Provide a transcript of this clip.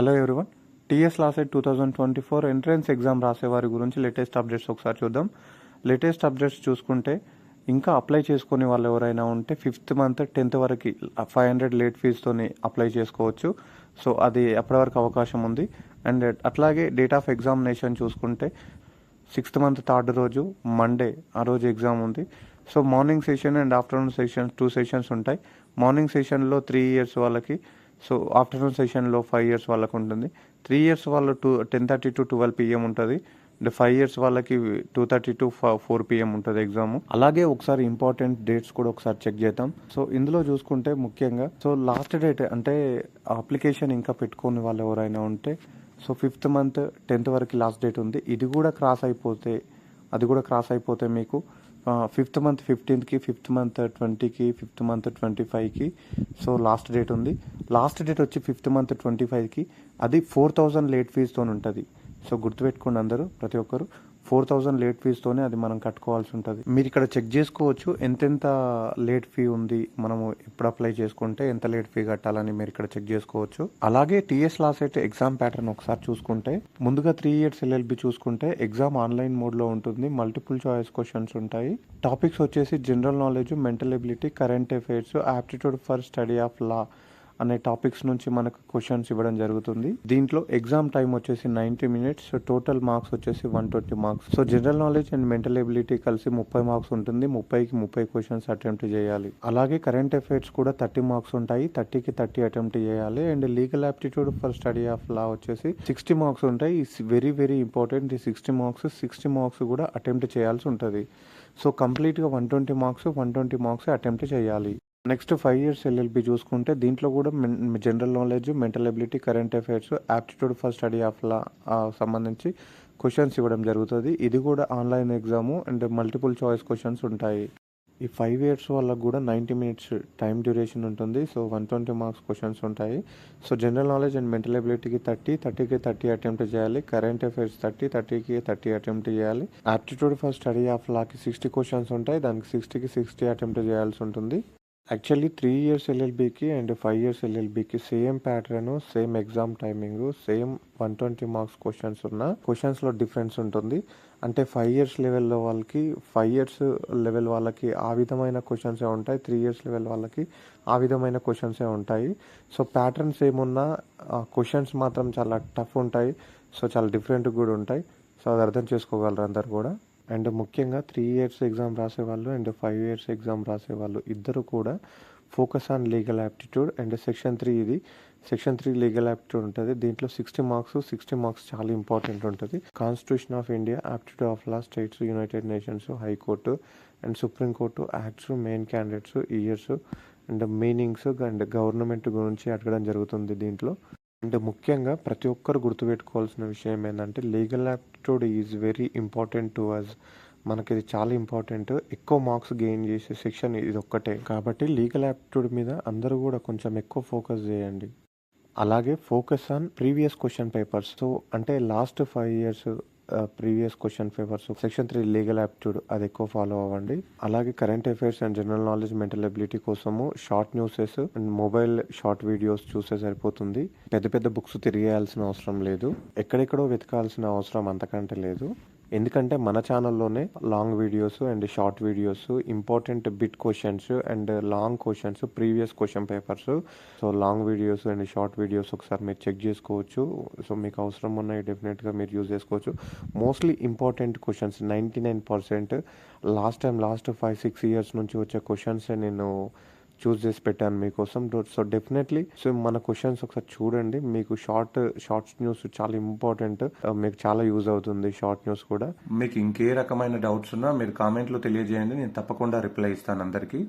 Hello everyone TS LAWCET two thousand twenty four entrance exam రాసేవారి గురించి latest updates ఒకసారి చూద్దాం. Latest updates చూసుకుంటే ఇంకా అప్లై చేసుకునే వాళ్ళు ఎవరైనా ఉంటే ఫిఫ్త్ మంత్ టెన్త్ వరకు ఫైవ్ హండ్రెడ్ లేట్ ఫీజుతోని అప్లై చేసుకోవచ్చు. సో అది అప్పటి వరకు అవకాశం ఉంది? అండ్ అట్లాగే డేట్ ఆఫ్ ఎగ్జామినేషన్ చూసుకుంటే సిక్స్త్ మంత్ థర్డ్ రోజు మండే ఆ రోజు ఎగ్జామ్ ఉంది. So morning session and afternoon session two sessions ఉంటాయి. మార్నింగ్ సెషన్లో త్రీ ఇయర్స్ వాళ్ళకి సో ఆఫ్టర్నూన్ సెషన్లో ఫైవ్ ఇయర్స్ వాళ్ళకు ఉంటుంది త్రీ ఇయర్స్ వాళ్ళు to ten thirty to twelve PM ఉంటుంది. అండ్ ఫైవ్ ఇయర్స్ వాళ్ళకి two thirty to four PM ఉంటుంది ఎగ్జామ్. అలాగే ఒకసారి ఇంపార్టెంట్ డేట్స్ కూడా ఒకసారి చెక్ చేద్దాం. సో ఇందులో చూసుకుంటే ముఖ్యంగా సో లాస్ట్ డేట్ అంటే అప్లికేషన్ ఇంకా పెట్టుకుని వాళ్ళు ఎవరైనా ఉంటే సో ఫిఫ్త్ మంత్ టెన్త్ వరకు లాస్ట్ డేట్ ఉంది. ఇది కూడా క్రాస్ అయిపోతే అది కూడా క్రాస్ అయిపోతే మీకు ఫిఫ్త్ మంత్ ఫిఫ్టీన్త్కి ఫిఫ్త్ మంత్ ట్వంటీకి ఫిఫ్త్ మంత్ ట్వంటీ ఫైవ్కి సో లాస్ట్ డేట్ ఉంది. లాస్ట్ డేట్ వచ్చి ఫిఫ్త్ మంత్ ట్వంటీ ఫైవ్కి అది ఫోర్ థౌజండ్ లేట్ ఫీజుతో ఉంటుంది సో గుర్తుపెట్టుకోండి అందరూ ప్రతి ఒక్కరు. ఫోర్ థౌజండ్ లేట్ ఫీజుతోనే అది మనం కట్టుకోవాల్సి ఉంటుంది. మీరు ఇక్కడ చెక్ చేసుకోవచ్చు ఎంతెంత లేట్ ఫీ ఉంది మనము ఎప్పుడు అప్లై చేసుకుంటే ఎంత లేట్ ఫీ కట్టాలని మీరు ఇక్కడ చెక్ చేసుకోవచ్చు. అలాగే టీఎస్ లాస్ అయితే ఎగ్జామ్ ప్యాటర్న్ ఒకసారి చూసుకుంటే ముందుగా త్రీ ఇయర్స్ ఎల్ఎల్బి చూసుకుంటే ఎగ్జామ్ ఆన్లైన్ మోడ్లో ఉంటుంది మల్టిపుల్ చాయిస్ క్వశ్చన్స్ ఉంటాయి. టాపిక్స్ వచ్చేసి general knowledge mental ability current affairs aptitude for study of law అనే టాపిక్స్ నుంచి మనకు క్వశ్చన్స్ ఇవ్వడం జరుగుతుంది. దీంట్లో ఎగ్జామ్ టైం వచ్చేసి నైంటీ మినిట్స్ టోటల్ మార్క్స్ వచ్చేసి one twenty marks. So general knowledge and mental ability కలిసి ముప్పై మార్క్స్ ఉంటుంది. ముప్పైకి ముప్పై క్వశ్చన్స్ అటెంప్ట్ చేయాలి. అలాగే కరెంట్ అఫైర్స్ కూడా థర్టీ మార్క్స్ ఉంటాయి. థర్టీకి థర్టీ అటెంప్ట్ చేయాలి. And legal aptitude for study of law వచ్చేసి సిక్స్టీ మార్క్స్ ఉంటాయి. వెరీ వెరీ ఇంపార్టెంట్ ఈ సిక్స్టీ మార్క్స్ సిక్స్టీ మార్క్స్ కూడా అటెంప్ట్ చేయాల్సి ఉంటుంది. సో కంప్లీట్గా one twenty marks one twenty marks attempt చేయాలి. నెక్స్ట్ ఫైవ్ ఇయర్స్ ఎల్ఎల్బి చూసుకుంటే దీంట్లో కూడా general knowledge mental ability current affairs aptitude for study of law సంబంధించి క్వశ్చన్స్ ఇవ్వడం జరుగుతుంది. ఇది కూడా online exam and multiple choice questions ఉంటాయి. ఈ ఫైవ్ ఇయర్స్ వాళ్ళకు కూడా నైంటీ మినిట్స్ టైం డ్యూరేషన్ ఉంటుంది. So one twenty marks questions ఉంటాయి. So general knowledge and mental ఎబిలిటీకి thirty థర్టీకి థర్టీ అటెంప్ట్ చేయాలి. కరెంట్ అఫైర్స్ థర్టీ థర్టీకి థర్టీ అటెంప్ట్ చేయాలి. యాప్టిట్యూడ్ ఫర్ స్టడీ ఆఫ్ లాకి సిక్స్టీ క్వశ్చన్స్ ఉంటాయి. దానికి సిక్స్టీకి సిక్స్టీ అటెంప్ట్ చేయాల్సి ఉంటుంది. యాక్చువల్లీ త్రీ ఇయర్స్ ఎల్ఎల్బికి and five years ఎల్ఎల్బికి same pattern same exam timing same one twenty marks questions ఉన్న క్వశ్చన్స్లో డిఫరెన్స్ ఉంటుంది. అంటే ఫైవ్ ఇయర్స్ లెవెల్లో వాళ్ళకి ఫైవ్ ఇయర్స్ లెవెల్ వాళ్ళకి ఆ విధమైన క్వశ్చన్సే ఉంటాయి త్రీ ఇయర్స్ లెవెల్ వాళ్ళకి ఆ విధమైన క్వశ్చన్సే ఉంటాయి. సో ప్యాటర్న్స్ ఏమున్నా క్వశ్చన్స్ మాత్రం చాలా టఫ్ ఉంటాయి. సో చాలా డిఫరెంట్ కూడా ఉంటాయి. సో అది అర్థం చేసుకోగలరు అందరు కూడా. అండ్ ముఖ్యంగా త్రీ ఇయర్స్ ఎగ్జామ్ రాసేవాళ్ళు అండ్ ఫైవ్ ఇయర్స్ ఎగ్జామ్ రాసేవాళ్ళు. ఇద్దరు కూడా focus on legal aptitude and section three ఇది. సెక్షన్ త్రీ లీగల్ యాప్టిట్యూడ్ ఉంటుంది. దీంట్లో సిక్స్టీ మార్క్స్ సిక్స్టీ మార్క్స్ చాలా ఇంపార్టెంట్ ఉంటుంది. Constitution of India aptitude of law states United Nations high court and supreme court acts main candidates years and meanings and government గురించి అడగడం జరుగుతుంది దీంట్లో. And ముఖ్యంగా ప్రతి ఒక్కరు గుర్తుపెట్టుకోవాల్సిన విషయం ఏంటంటే legal aptitude is very important to us. మనకి ఇది చాలా ఇంపార్టెంట్. ఎక్కువ మార్క్స్ గెయిన్ చేసే సెక్షన్ ఇది ఒక్కటే కాబట్టి లీగల్ యాప్టిట్యూడ్ మీద అందరూ కూడా కొంచెం ఎక్కువ ఫోకస్ చేయండి. అలాగే focus on previous question papers. So అంటే last five years previous question papers section three legal aptitude అది ఎక్కువ ఫాలో అవ్వండి. అలాగే current affairs and general knowledge mental ability కోసము short newses and mobile short videos చూసే సరిపోతుంది. పెద్ద పెద్ద బుక్స్ తిరిగేయాల్సిన అవసరం లేదు. ఎక్కడెక్కడో వెతకాల్సిన అవసరం అంతకంటే లేదు. ఎందుకంటే మన ఛానల్లోనే long videos and short videos important bit questions and long questions previous question papers. So long videos and short videos ఒకసారి మీరు చెక్ చేసుకోవచ్చు. సో మీకు అవసరం ఉన్నాయి డెఫినెట్గా మీరు యూజ్ చేసుకోవచ్చు. Mostly important questions ninety nine percent last time last five six years నుంచి వచ్చే క్వశ్చన్స్ నేను చూస్ చేసి పెట్టాను మీకోసం. సో డెఫినెట్లీ సో మన క్వశ్చన్స్ ఒకసారి చూడండి. మీకు షార్ట్ షార్ట్స్ న్యూస్ చాలా ఇంపార్టెంట్ uh, మీకు చాలా యూజ్ అవుతుంది షార్ట్ న్యూస్ కూడా. మీకు ఇంకే రకమైన డౌట్స్ ఉన్నా మీరు కామెంట్లో తెలియజేయండి. నేను తప్పకుండా రిప్లై ఇస్తాను అందరికీ.